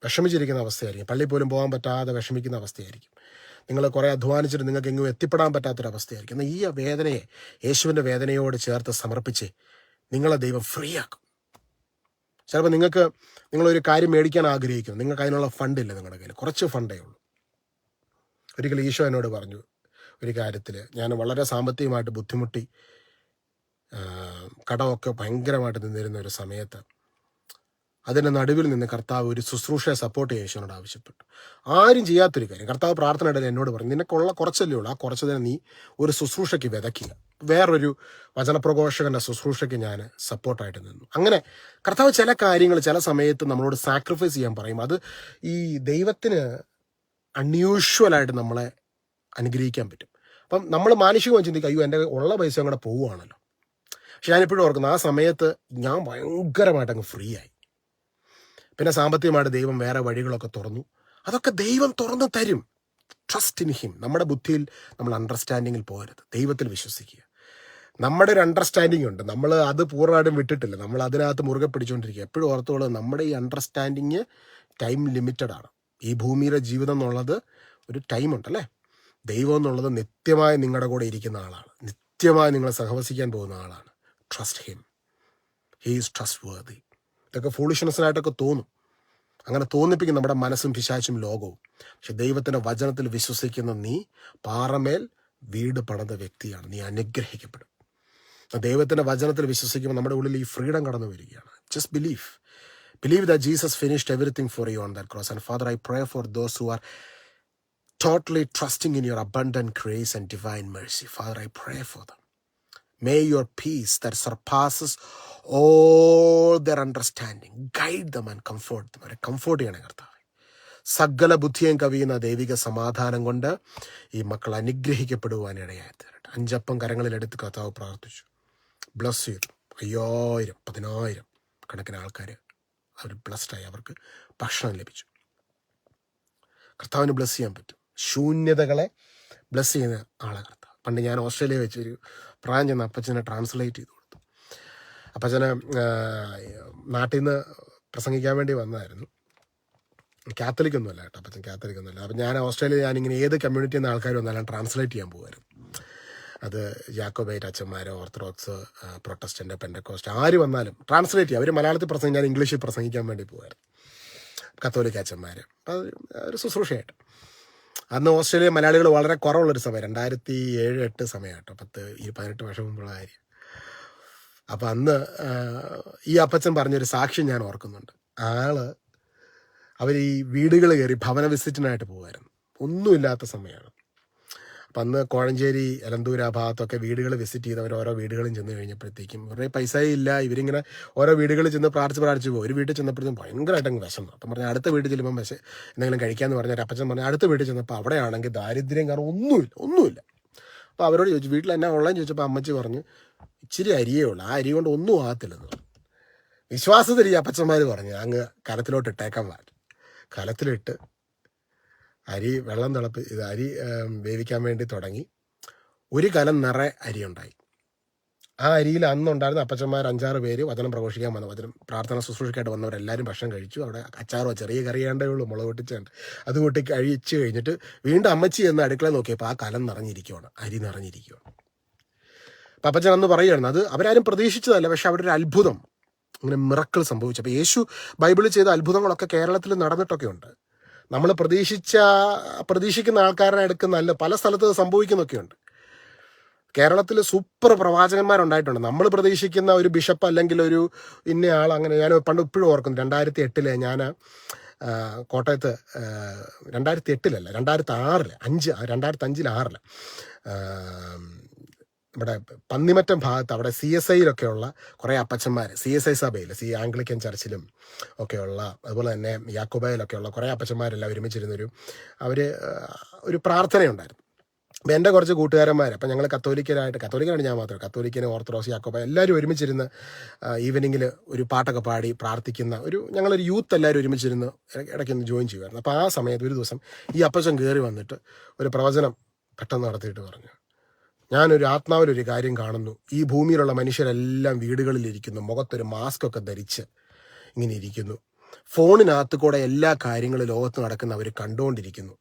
വിഷമിച്ചിരിക്കുന്ന അവസ്ഥയായിരിക്കും. പള്ളി പോലും പോകാൻ പറ്റാതെ വിഷമിക്കുന്ന അവസ്ഥയായിരിക്കും. നിങ്ങൾ കുറേ അധ്വാനിച്ചിട്ട് നിങ്ങൾക്ക് എങ്ങും എത്തിപ്പെടാൻ പറ്റാത്തൊരവസ്ഥയായിരിക്കും എന്നാൽ ഈ വേദനയെ യേശുവിന്റെ വേദനയോട് ചേർത്ത് സമർപ്പിച്ച് നിങ്ങളെ ദൈവം ഫ്രീ ആക്കും. ചിലപ്പോൾ നിങ്ങൾക്ക് നിങ്ങളൊരു കാര്യം മേടിക്കാൻ ആഗ്രഹിക്കുന്നു. നിങ്ങൾക്ക് അതിനുള്ള ഫണ്ടില്ല നിങ്ങളുടെ കയ്യിൽ. കുറച്ച് ഫണ്ടേ ഉള്ളൂ. ഒരിക്കൽ ഈശോ എന്നോട് പറഞ്ഞു ഒരു കാര്യത്തിൽ ഞാൻ വളരെ സാമ്പത്തികമായിട്ട് ബുദ്ധിമുട്ടി കടമൊക്കെ ഭയങ്കരമായിട്ട് നിന്നിരുന്ന ഒരു സമയത്ത് അതിന്റെ നടുവിൽ നിന്ന് കർത്താവ് ഒരു ശുശ്രൂഷയെ സപ്പോർട്ട് ചെയ്യാൻ ഈശോനോട് ആവശ്യപ്പെട്ടു. ആരും ചെയ്യാത്തൊരു കാര്യം. കർത്താവ് പ്രാർത്ഥനയുടെ എന്നോട് പറഞ്ഞു നിനക്കുള്ള കുറച്ചല്ലേ ഉള്ളൂ. ആ കുറച്ചതിനെ നീ ഒരു ശുശ്രൂഷയ്ക്ക് വിതയ്ക്കുക. വേറൊരു വചനപ്രഘോഷകന്റെ ശുശ്രൂഷയ്ക്ക് ഞാൻ സപ്പോർട്ടായിട്ട് നിന്നു. അങ്ങനെ കർത്താവ് ചില കാര്യങ്ങൾ ചില സമയത്ത് നമ്മളോട് സാക്രിഫൈസ് ചെയ്യാൻ പറയും. അത് ഈ ദൈവത്തിന് അൺയൂഷ്വലായിട്ട് നമ്മളെ അനുഗ്രഹിക്കാൻ പറ്റും. അപ്പം നമ്മൾ മാനുഷികമായി ചിന്തിക്കുക അയ്യോ എന്റെ ഉള്ള പൈസ അങ്ങോട്ട് പോവുകയാണല്ലോ. പക്ഷെ ഞാനിപ്പോഴും ഓർക്കുന്നു ആ സമയത്ത് ഞാൻ ഭയങ്കരമായിട്ട് അങ്ങ് ഫ്രീ ആയി. പിന്നെ സാമ്പത്തികമായിട്ട് ദൈവം വേറെ വഴികളൊക്കെ തുറന്നു. അതൊക്കെ ദൈവം തുറന്നു തരും. ട്രസ്റ്റ് ഇൻ ഹിം നമ്മുടെ ബുദ്ധിയിൽ നമ്മൾ അണ്ടർസ്റ്റാൻഡിങ്ങിൽ പോകരുത്. ദൈവത്തിൽ വിശ്വസിക്കുക. നമ്മുടെ ഒരു അണ്ടർസ്റ്റാൻഡിംഗ് ഉണ്ട്. നമ്മൾ അത് പൂർണമായിട്ടും വിട്ടിട്ടില്ല. നമ്മൾ അതിനകത്ത് മുറുകെ പിടിച്ചുകൊണ്ടിരിക്കുക എപ്പോഴും ഓർത്തോളൂ നമ്മുടെ ഈ അണ്ടർസ്റ്റാൻഡിങ് ടൈം ലിമിറ്റഡ് ആണ്. ഈ ഭൂമിയിലെ ജീവിതം എന്നുള്ളത് ഒരു ടൈം ഉണ്ടല്ലേ ദൈവം എന്നുള്ളത് നിത്യമായി നിങ്ങളുടെ കൂടെ ഇരിക്കുന്ന ആളാണ്. നിത്യമായി നിങ്ങളെ സഹവസിക്കാൻ പോകുന്ന ആളാണ്. Trust him he is trustworthy ഇതൊക്കെ ഫൂളിഷ്നെസ്സിനായിട്ടൊക്കെ തോന്നും. അങ്ങനെ തോന്നിപ്പിക്കും നമ്മുടെ മനസ്സും പിശാച്ചും ലോകവും. പക്ഷെ ദൈവത്തിന്റെ വചനത്തിൽ വിശ്വസിക്കുന്ന നീ പാറമേൽ വീട് പണിത വ്യക്തിയാണ്. നീ അനുഗ്രഹിക്കപ്പെടും. ദൈവത്തിന്റെ വചനത്തിൽ വിശ്വസിക്കുമ്പോൾ നമ്മുടെ ഉള്ളിൽ ഈ ഫ്രീഡം കടന്നു വരികയാണ് just believe believe that Jesus finished everything for you on that cross and father I pray for those who are totally trusting in your abundant grace and divine mercy. Father, I pray for them. May your peace that surpasses all their understanding guide them and comfort them. അവരെ കംഫോർട്ട് ചെയ്യണേ കർത്താവ് സകല ബുദ്ധിയും കവിയുന്ന ദൈവിക സമാധാനം കൊണ്ട് ഈ മക്കൾ അനുഗ്രഹിക്കപ്പെടുവാൻ ഇടയായി തീരട്ടെ അഞ്ചപ്പം കരങ്ങളിലെടുത്ത് കർത്താവ് പ്രാർത്ഥിച്ചു ബ്ലസ് ചെയ്തു അയ്യായിരം പതിനായിരം കണക്കിന് ആൾക്കാർ അവർ ബ്ലസ്ഡായി അവർക്ക് ഭക്ഷണം ലഭിച്ചു. കർത്താവിന് ബ്ലസ് ചെയ്യാൻ പറ്റും. ശൂന്യതകളെ ബ്ലസ് ചെയ്യുന്ന ആളെ കർത്താവ്. പണ്ട് ഞാൻ ഓസ്ട്രേലിയ വെച്ചൊരു പ്രായം ചെന്ന അപ്പച്ചനെ ട്രാൻസ്ലേറ്റ് ചെയ്ത് കൊടുത്തു. അപ്പച്ചനെ നാട്ടിൽ നിന്ന് പ്രസംഗിക്കാൻ വേണ്ടി വന്നതായിരുന്നു കാത്തലിക് ഒന്നുമല്ല കേട്ടോ അപ്പച്ചൻ കാത്തലിക് ഒന്നുമല്ല. അപ്പം ഞാൻ ഓസ്ട്രേലിയ ഞാനിങ്ങനെ ഏത് കമ്മ്യൂണിറ്റിയിൽ നിന്ന് ആൾക്കാർ വന്നാലും ട്രാൻസ്ലേറ്റ് ചെയ്യാൻ പോകുമായിരുന്നു അത് ജാക്കോബൈറ്റ് അച്ഛന്മാർ ഓർത്തഡോക്സ് പ്രൊട്ടസ്റ്റന്റ് പെൻഡക്കോസ്റ്റ് ആര് വന്നാലും ട്രാൻസ്ലേറ്റ് ചെയ്യുക അവർ മലയാളത്തിൽ പ്രസംഗം ഞാൻ ഇംഗ്ലീഷിൽ പ്രസംഗിക്കാൻ വേണ്ടി പോകുമായിരുന്നു കത്തോലിക്ക അച്ഛന്മാർ അത് ഒരു ശുശ്രൂഷയായിട്ട്. അന്ന് ഓസ്ട്രേലിയ മലയാളികൾ വളരെ കുറവുള്ളൊരു സമയം രണ്ടായിരത്തി ഏഴ് എട്ട് സമയം കേട്ടോ പത്ത് ഈ പതിനെട്ട് വർഷം മുമ്പുള്ള കാര്യം. അപ്പം അന്ന് ഈ അപ്പച്ചൻ പറഞ്ഞൊരു സാക്ഷ്യം ഞാൻ ഓർക്കുന്നുണ്ട്. ആൾ അവർ ഈ വീടുകൾ കയറി ഭവന വിസിറ്റിനായിട്ട് പോകുമായിരുന്നു ഒന്നുമില്ലാത്ത സമയമാണ്. അപ്പം അന്ന് കോഴഞ്ചേരി എലന്തൂർ ആ ഭാഗത്തൊക്കെ വീടുകൾ വിസിറ്റ് ചെയ്ത് അവർ ഓരോ വീടുകളും ചെന്ന് കഴിഞ്ഞപ്പോഴത്തേക്കും ഇവരുടെ ഇല്ല. ഇവരിങ്ങനെ ഓരോ വീടുകളിൽ ചെന്ന് പ്രാർത്ഥിച്ച് പ്രാർത്ഥിച്ച് പോകും ഒരു വീട്ടിൽ ചെന്നപ്പോഴത്തേക്കും ഭയങ്കരമായിട്ട് അങ്ങ് അപ്പം പറഞ്ഞാൽ അടുത്ത വീട്ടിൽ ചെല്ലുമ്പോൾ വിശ എന്തെങ്കിലും കഴിക്കാമെന്ന് പറഞ്ഞാൽ അപ്പച്ചൻ പറഞ്ഞാൽ അടുത്ത വീട്ടിൽ ചെന്നപ്പോൾ അവിടെയാണെങ്കിൽ ദാരിദ്ര്യം കാരണം ഒന്നുമില്ല ഒന്നുമില്ല. അപ്പോൾ അവരോട് ചോദിച്ചു വീട്ടിൽ എന്നാ ഉള്ളതെന്ന്? ചോദിച്ചപ്പോൾ അമ്മച്ചി പറഞ്ഞു ഇച്ചിരി അരിയേ ഉള്ളൂ. ആ അരി കൊണ്ട് ഒന്നും ആകത്തില്ലെന്ന്. വിശ്വാസത്തിൽ ഈ അപ്പച്ചന്മാർ പറഞ്ഞു അങ്ങ് കലത്തിലോട്ട് ഇട്ടേക്കാൻ വാ കലത്തിലിട്ട് അരി വെള്ളം തിളപ്പ് ഇത് അരി വേവിക്കാൻ വേണ്ടി തുടങ്ങി. ഒരു കലം നിറയെ അരി ഉണ്ടായി. ആ അരിയിൽ അന്നുണ്ടായിരുന്ന അപ്പച്ചന്മാർ അഞ്ചാറ് പേര് വചനം പ്രഘോഷിക്കാൻ വന്നു. വചനം പ്രാർത്ഥന ശുശ്രൂഷയ്ക്കായിട്ട് വന്നവരെല്ലാവരും ഭക്ഷണം കഴിച്ചു. അവിടെ അച്ചാറോ ചെറിയ കറിയാണ്ടേ ഉള്ളൂ മുളക് പൊട്ടിച്ചുണ്ട്. അത് കൂട്ടി കഴിച്ച് കഴിഞ്ഞിട്ട് വീണ്ടും അമ്മച്ചി എന്ന് അടുക്കള നോക്കിയപ്പോൾ ആ കലം നിറഞ്ഞിരിക്കുവാണ് അരി നിറഞ്ഞിരിക്കുവാണ്. അപ്പം അപ്പച്ചൻ അന്ന് പറയുകയാണ് അത് അവരാരും പ്രതീക്ഷിച്ചതല്ല പക്ഷെ അവിടെ ഒരു അത്ഭുതം അങ്ങനെ മിറക്കൾ സംഭവിച്ചു. അപ്പോൾ യേശു ബൈബിളിൽ ചെയ്ത അത്ഭുതങ്ങളൊക്കെ കേരളത്തിൽ നടന്നിട്ടൊക്കെ ഉണ്ട് നമ്മൾ പ്രതീക്ഷിച്ച പ്രതീക്ഷിക്കുന്ന ആൾക്കാരുടെ അടുക്ക് നല്ല പല സ്ഥലത്ത് സംഭവിക്കുന്നൊക്കെയുണ്ട്. കേരളത്തിൽ സൂപ്പർ പ്രവാചകന്മാരുണ്ടായിട്ടുണ്ട്. നമ്മൾ പ്രതീക്ഷിക്കുന്ന ഒരു ബിഷപ്പ് അല്ലെങ്കിൽ ഒരു ഇന്ന ആൾ അങ്ങനെ ഞാൻ പണ്ട് ഇപ്പോഴും ഓർക്കുന്നു രണ്ടായിരത്തി എട്ടിലെ ഞാൻ കോട്ടയത്ത് രണ്ടായിരത്തി എട്ടിലല്ല രണ്ടായിരത്തി ആറിൽ അഞ്ച് രണ്ടായിരത്തി അഞ്ചിൽ ആറിൽ നമ്മുടെ പന്നിമറ്റം ഭാഗത്ത് അവിടെ സി എസ് ഐയിലൊക്കെയുള്ള കുറേ അപ്പച്ചന്മാർ സി എസ് ഐ സഭയിൽ സി ആംഗ്ലിക്കൻ ചർച്ചിലും ഒക്കെയുള്ള അതുപോലെ തന്നെ യാക്കോബയിലൊക്കെയുള്ള കുറേ അപ്പച്ചന്മാരെല്ലാം ഒരുമിച്ചിരുന്നൊരു അവർ ഒരു പ്രാർത്ഥനയുണ്ടായിരുന്നു. അപ്പം എന്റെ കുറച്ച് കൂട്ടുകാരന്മാർ അപ്പം ഞങ്ങൾ കത്തോലിക്കരായിട്ട് കത്തോലിക്കനാണ് ഞാൻ മാത്രം കത്തോലിക്കന് ഓർത്തഡോക്സ് യാക്കോബ എല്ലാവരും ഒരുമിച്ചിരുന്ന് ഈവനിങ്ങിൽ ഒരു പാട്ടൊക്കെ പാടി പ്രാർത്ഥിക്കുന്ന ഒരു ഞങ്ങളൊരു യൂത്ത് എല്ലാവരും ഒരുമിച്ചിരുന്ന് ഇട- ഇടയ്ക്കൊന്ന് ജോയിൻ ചെയ്യുമായിരുന്നു. അപ്പോൾ ആ സമയത്ത് ഒരു ദിവസം ഈ അപ്പച്ചൻ കയറി വന്നിട്ട് ഒരു പ്രവചനം പെട്ടെന്ന് നടത്തിയിട്ട് പറഞ്ഞു. ഞാനൊരു ആത്മാവിലൊരു കാര്യം കാണുന്നു. ഈ ഭൂമിയിലുള്ള മനുഷ്യരെല്ലാം വീടുകളിലിരിക്കുന്നു. മുഖത്തൊരു മാസ്ക് ഒക്കെ ധരിച്ച് ഇങ്ങനെ ഇരിക്കുന്നു. ഫോണിനകത്ത് കൂടെ എല്ലാ കാര്യങ്ങളും ലോകത്ത് നടക്കുന്ന അവർ കണ്ടുകൊണ്ടിരിക്കുന്നു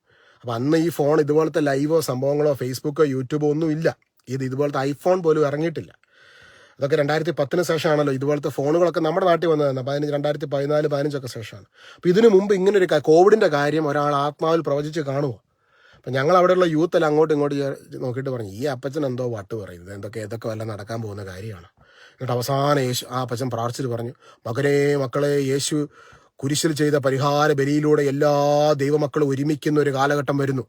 അപ്പം അന്ന് ഈ ഫോൺ ഇതുപോലത്തെ ലൈവോ സംഭവങ്ങളോ ഫേസ്ബുക്കോ യൂട്യൂബോ ഒന്നും ഇല്ല. ഇത് ഇതുപോലത്തെ ഐഫോൺ പോലും ഇറങ്ങിയിട്ടില്ല. അതൊക്കെ രണ്ടായിരത്തി പത്തിന് ശേഷമാണല്ലോ ഇതുപോലത്തെ ഫോണുകളൊക്കെ നമ്മുടെ നാട്ടിൽ വന്നതെന്ന് പതിനഞ്ച് രണ്ടായിരത്തി പതിനാല് പതിനഞ്ചൊക്കെ ശേഷമാണ്. അപ്പം ഇതിനു മുമ്പ് ഇങ്ങനെ ഒരു കോവിഡിന്റെ കാര്യം ഒരാൾ ആത്മാവിൽ പ്രവചിച്ച് കാണുമോ അപ്പം ഞങ്ങൾ അവിടെയുള്ള യൂത്ത് എല്ലാം അങ്ങോട്ടും ഇങ്ങോട്ടും നോക്കിയിട്ട് പറഞ്ഞു ഈ അപ്പച്ചൻ എന്തോ വട്ട് പറയുന്നത് എന്തൊക്കെ ഏതൊക്കെ വല്ല നടക്കാൻ പോകുന്ന കാര്യമാണ്. എന്നിട്ട് അവസാനം യേശു ആ അപ്പച്ചൻ പ്രാർത്ഥിച്ചിട്ട് പറഞ്ഞു മകനെ മക്കളെ യേശു കുരിശിൽ ചെയ്ത പരിഹാര ബലിയിലൂടെ എല്ലാ ദൈവമക്കളും ഒരുമിക്കുന്ന ഒരു കാലഘട്ടം വരുന്നു.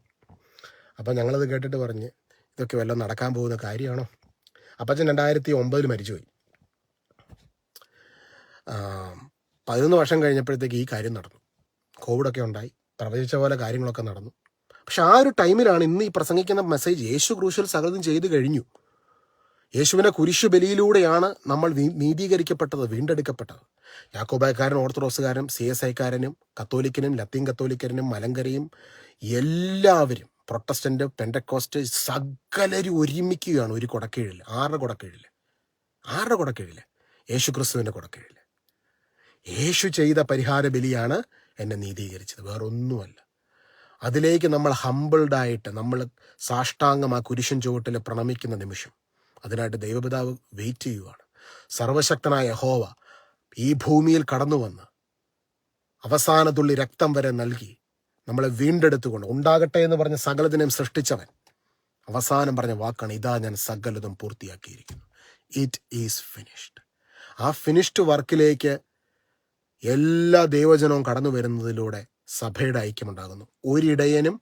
അപ്പം ഞങ്ങളത് കേട്ടിട്ട് പറഞ്ഞ് ഇതൊക്കെ വല്ലതും നടക്കാൻ പോകുന്ന കാര്യമാണോ? അപ്പച്ചൻ രണ്ടായിരത്തി ഒമ്പതിൽ മരിച്ചുപോയി പതിനൊന്ന് വർഷം കഴിഞ്ഞപ്പോഴത്തേക്ക് ഈ കാര്യം നടന്നു. കോവിഡൊക്കെ ഉണ്ടായി പ്രവചിച്ച പോലെ കാര്യങ്ങളൊക്കെ നടന്നു. പക്ഷെ ആ ഒരു ടൈമിലാണ് ഇന്ന് ഈ പ്രസംഗിക്കുന്ന മെസ്സേജ് യേശു ക്രൂശിൽ സകലതും ചെയ്തു കഴിഞ്ഞു. യേശുവിനെ കുരിശു ബലിയിലൂടെയാണ് നമ്മൾ നീതീകരിക്കപ്പെട്ടത് വീണ്ടെടുക്കപ്പെട്ടത്. യാക്കോബായക്കാരൻ ഓർത്തഡോക്സുകാരനും സി എസ് ഐക്കാരനും കത്തോലിക്കനും ലത്തീൻ കത്തോലിക്കരനും മലങ്കരയും എല്ലാവരും പ്രൊട്ടസ്റ്റന്റ് പെൻഡക്കോസ്റ്റ് സകലരും ഒരുമിക്കുകയാണ് ഒരു കുടക്കീഴിൽ ആരുടെ കുടക്കീഴിൽ? ആരുടെ കുടക്കീഴിൽ? യേശു ക്രിസ്തുവിന്റെ കുടക്കീഴിൽ. യേശു ചെയ്ത പരിഹാര ബലിയാണ് എന്നെ നീതീകരിച്ചത് വേറൊന്നുമല്ല. അതിലേക്ക് നമ്മൾ ഹമ്പിൾഡായിട്ട് നമ്മൾ സാഷ്ടാംഗം ആ കുരിശൻ ചുവട്ടിൽ പ്രണമിക്കുന്ന നിമിഷം അതിനായിട്ട് ദൈവപിതാവ് വെയിറ്റ് ചെയ്യുവാണ്. സർവശക്തനായ ഹോവ ഈ ഭൂമിയിൽ കടന്നു വന്ന് അവസാനത്തുള്ളി രക്തം വരെ നൽകി നമ്മളെ വീണ്ടെടുത്തുകൊണ്ട് ഉണ്ടാകട്ടെ എന്ന് പറഞ്ഞ സകലതിനെയും സൃഷ്ടിച്ചവൻ. അവസാനം പറഞ്ഞ വാക്കാണ് ഇതാ ഞാൻ സകലതും പൂർത്തിയാക്കിയിരിക്കുന്നു. ഇറ്റ് ഈസ് ഫിനിഷ്ഡ് ആ ഫിനിഷ്ഡ് വർക്കിലേക്ക് എല്ലാ ദൈവജനവും കടന്നു വരുന്നതിലൂടെ സഭയുടെ ഐക്യമുണ്ടാകുന്നു. ഒരിടയനും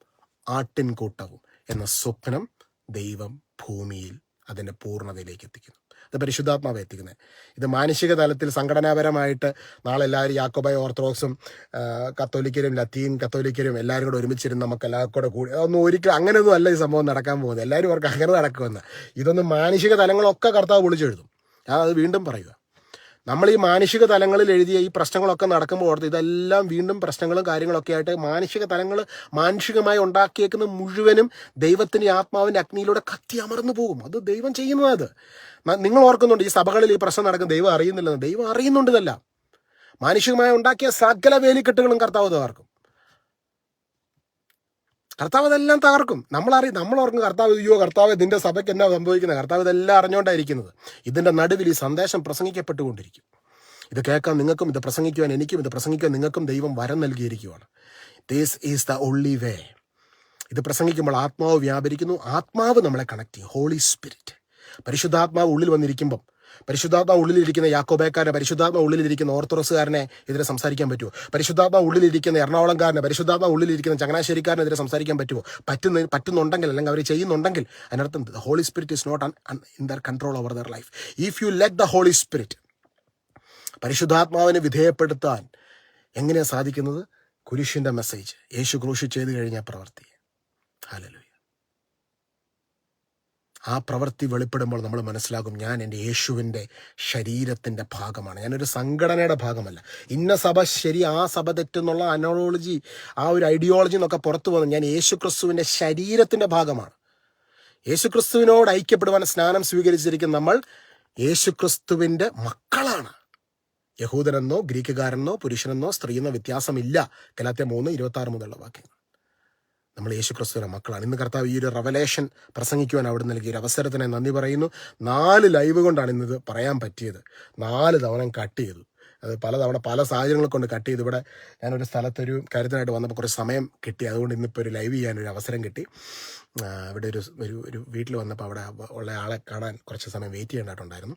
ആട്ടിൻകൂട്ടവും എന്ന സ്വപ്നം ദൈവം ഭൂമിയിൽ അതിന്റെ പൂർണതയിലേക്ക് എത്തിക്കുന്നു. ഇത് പരിശുദ്ധാത്മാവ് എത്തിക്കുന്നത് ഇത് മാനസിക തലത്തിൽ സംഘടനാപരമായിട്ട് നാളെ എല്ലാവരും യാക്കോബായ ഓർത്തഡോക്സും കത്തോലിക്കരും ലത്തീൻ കത്തോലിക്കരും എല്ലാവരും കൂടെ ഒരുമിച്ചിരുന്ന് നമുക്ക് എല്ലാവർക്കും കൂടെ കൂടി അതൊന്നും ഒരിക്കലും അങ്ങനെയൊന്നും അല്ല ഈ സംഭവം നടക്കാൻ പോകുന്നത്. എല്ലാവരും അവർക്ക് അങ്ങനെ നടക്കുമെന്ന്. ഇതൊന്നും മാനുഷിക തലങ്ങളൊക്കെ കർത്താവ് വിളിച്ചെഴുതും. ഞാൻ അത് വീണ്ടും പറയുക. നമ്മൾ ഈ മാനുഷിക തലങ്ങളിൽ എഴുതിയ ഈ പ്രശ്നങ്ങളൊക്കെ നടക്കുമ്പോൾ ഓർത്ത് ഇതെല്ലാം വീണ്ടും പ്രശ്നങ്ങളും കാര്യങ്ങളൊക്കെ ആയിട്ട് മാനുഷിക തലങ്ങൾ മാനുഷികമായി ഉണ്ടാക്കിയേക്കുന്ന മുഴുവനും ദൈവത്തിന്റെ ആത്മാവിന്റെ അഗ്നിയിലൂടെ കത്തി അമർന്നു പോകും. അത് ദൈവം ചെയ്യുന്നത് നിങ്ങൾ ഓർക്കുന്നുണ്ട് ഈ സഭകളിൽ ഈ പ്രശ്നം നടക്കും ദൈവം അറിയുന്നില്ലെന്ന്. ദൈവം അറിയുന്നുണ്ട് ഇതല്ല. മാനുഷികമായി ഉണ്ടാക്കിയ സകല വേലിക്കെട്ടുകളും കർത്താവ് തകർക്കും കർത്താവ് ഇതെല്ലാം തകർക്കും. നമ്മൾ അറിയും നമ്മൾ ഓർക്കും കർത്താവ് അയ്യോ കർത്താവ് ഇതിന്റെ സഭയ്ക്ക് എന്നാ സംഭവിക്കുന്നത്? കർത്താവ് ഇതെല്ലാം അറിഞ്ഞുകൊണ്ടായിരിക്കുന്നത്. ഇതിന്റെ നടുവിൽ ഈ സന്ദേശം പ്രസംഗിക്കപ്പെട്ടുകൊണ്ടിരിക്കും. ഇത് കേൾക്കാൻ നിങ്ങൾക്കും ഇത് പ്രസംഗിക്കുവാൻ എനിക്കും ഇത് പ്രസംഗിക്കാൻ നിങ്ങൾക്കും ദൈവം വരം നൽകിയിരിക്കുകയാണ് this is the only way ഇത് പ്രസംഗിക്കുമ്പോൾ ആത്മാവ് വ്യാപരിക്കുന്നു. ആത്മാവ് നമ്മളെ കണക്ട് ചെയ്യും. ഹോളി സ്പിരിറ്റ് പരിശുദ്ധാത്മാവ് ഉള്ളിൽ വന്നിരിക്കുമ്പം പരിശുദ്ധാത്മാവ് ഉള്ളിലിരിക്കുന്ന യാക്കോബേക്കാരനെ പരിശുദ്ധാത്മാ ഉള്ളിലിരിക്കുന്ന ഓർത്തഡോക്സുകാരനെ എതിരെ സംസാരിക്കാൻ പറ്റുമോ? പരിശുദ്ധാത്മാ ഉള്ളിലിരിക്കുന്ന എറണാകുളംകാരനെ പരിശുദ്ധാത്മാ ഉള്ളിലിരിക്കുന്ന ചങ്ങനാശ്ശേരിക്കാരനെതിരെ സംസാരിക്കാൻ പറ്റുമോ? പറ്റുന്ന പറ്റുന്നുണ്ടെങ്കിൽ അല്ലെങ്കിൽ അവർ ചെയ്യുന്നുണ്ടെങ്കിൽ അതിനർത്ഥം holy spirit is not in their control over their life if you let the holy spirit പരിശുദ്ധാത്മാവിനെ വിധേയപ്പെടുത്താൻ എങ്ങനെയാണ് സാധിക്കുന്നത്? കുരിശിന്റെ മെസ്സേജ് യേശു ക്രൂശി ചെയ്തു കഴിഞ്ഞ പ്രവൃത്തി. ഹല്ലേലൂയ ആ പ്രവൃത്തി വെളിപ്പെടുമ്പോൾ നമ്മൾ മനസ്സിലാകും ഞാൻ എന്റെ യേശുവിന്റെ ശരീരത്തിന്റെ ഭാഗമാണ്. ഞാനൊരു സംഘടനയുടെ ഭാഗമല്ല. ഇന്ന സഭ ശരി ആ സഭ തെറ്റെന്നുള്ള അനോളജി ആ ഒരു ഐഡിയോളജി എന്നൊക്കെ പുറത്തു വന്ന് ഞാൻ യേശു ക്രിസ്തുവിന്റെ ശരീരത്തിന്റെ ഭാഗമാണ്. യേശു ക്രിസ്തുവിനോട് ഐക്യപ്പെടുവാൻ സ്നാനം സ്വീകരിച്ചിരിക്കുന്ന നമ്മൾ യേശു ക്രിസ്തുവിന്റെ മക്കളാണ്. യഹൂദനെന്നോ ഗ്രീക്കുകാരനെന്നോ പുരുഷനെന്നോ സ്ത്രീയെന്നോ വ്യത്യാസമില്ല. കലാത്തെ മൂന്ന് ഇരുപത്തി ആറ് മുതലുള്ള വാക്യങ്ങൾ. നമ്മൾ യേശു മക്കളാണ്. ഇന്ന് കർത്താവ് ഈ ഒരു റവലേഷൻ പ്രസംഗിക്കുവാൻ അവിടെ നൽകിയ ഒരു അവസരത്തിനെ നന്ദി പറയുന്നു. നാല് ലൈവ് കൊണ്ടാണ് ഇന്നത് പറയാൻ പറ്റിയത്. നാല് തവണ കട്ട് ചെയ്തു. അത് പലതവണ പല സാഹചര്യങ്ങൾ കൊണ്ട് കട്ട് ചെയ്തു. ഇവിടെ ഞാനൊരു സ്ഥലത്തൊരു കാര്യത്തിനായിട്ട് വന്നപ്പോൾ കുറച്ച് സമയം കിട്ടി. അതുകൊണ്ട് ഇന്നിപ്പോൾ ഒരു ലൈവ് ചെയ്യാനൊരു അവസരം കിട്ടി. ഇവിടെ ഒരു ഒരു ഒരു വീട്ടിൽ വന്നപ്പോൾ അവിടെ ഉള്ള ആളെ കാണാൻ കുറച്ച് സമയം വെയിറ്റ് ചെയ്യേണ്ടതായിട്ടുണ്ടായിരുന്നു.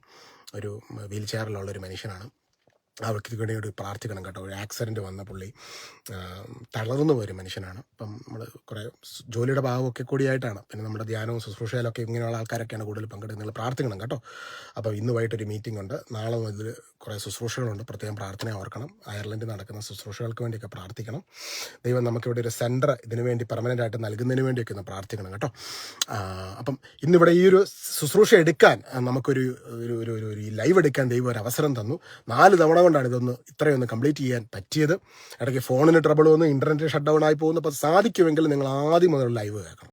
ഒരു വീൽ ചെയറിലുള്ള ഒരു മനുഷ്യനാണ്. വ്യക്തിക്ക് വേണ്ടി പ്രാർത്ഥിക്കണം കേട്ടോ. ഒരു ആക്സിഡന്റ് വന്ന പുള്ളി തളർന്നു പോയൊരു മനുഷ്യനാണ്. അപ്പം നമ്മൾ കുറേ ജോലിയുടെ ഭാഗമൊക്കെ കൂടിയായിട്ടാണ്. പിന്നെ നമ്മുടെ ധ്യാനവും ശുശ്രൂഷയിലൊക്കെ ഇങ്ങനെയുള്ള ആൾക്കാരൊക്കെയാണ് കൂടുതൽ പങ്കെടുക്കുന്നത്. നിങ്ങൾ പ്രാർത്ഥിക്കണം കേട്ടോ. അപ്പോൾ ഇന്ന് വൈകിട്ടൊരു മീറ്റിംഗ് ഉണ്ട്. നാളെ മുതൽ കുറേ ശുശ്രൂഷകളുണ്ട്. പ്രത്യേകം പ്രാർത്ഥന ഓർക്കണം. അയർലൻഡിൽ നടക്കുന്ന ശുശ്രൂഷകൾക്ക് വേണ്ടിയൊക്കെ പ്രാർത്ഥിക്കണം. ദൈവം നമുക്കിവിടെ ഒരു സെന്റർ ഇതിനു വേണ്ടി പെർമനന്റ് ആയിട്ട് നൽകുന്നതിന് വേണ്ടിയൊക്കെ ഒന്ന് പ്രാർത്ഥിക്കണം കേട്ടോ. അപ്പം ഇന്നിവിടെ ഈ ഒരു ശുശ്രൂഷ എടുക്കാൻ നമുക്കൊരു ഒരു ഒരു ലൈവ് എടുക്കാൻ ദൈവം ഒരു അവസരം തന്നു. നാല് തവണ കൊണ്ടാണ് ഇതൊന്ന് ഇത്രയൊന്ന് കംപ്ലീറ്റ് ചെയ്യാൻ പറ്റിയത്. ഇടയ്ക്ക് ഫോണിന് ട്രബിൾ വന്ന് ഇന്റർനെറ്റ് ഷട്ട് ഡൗൺ ആയി പോകുന്നു. അപ്പോൾ സാധിക്കുമെങ്കിൽ നിങ്ങൾ ആദ്യം മുതൽ ലൈവ് കേൾക്കണം.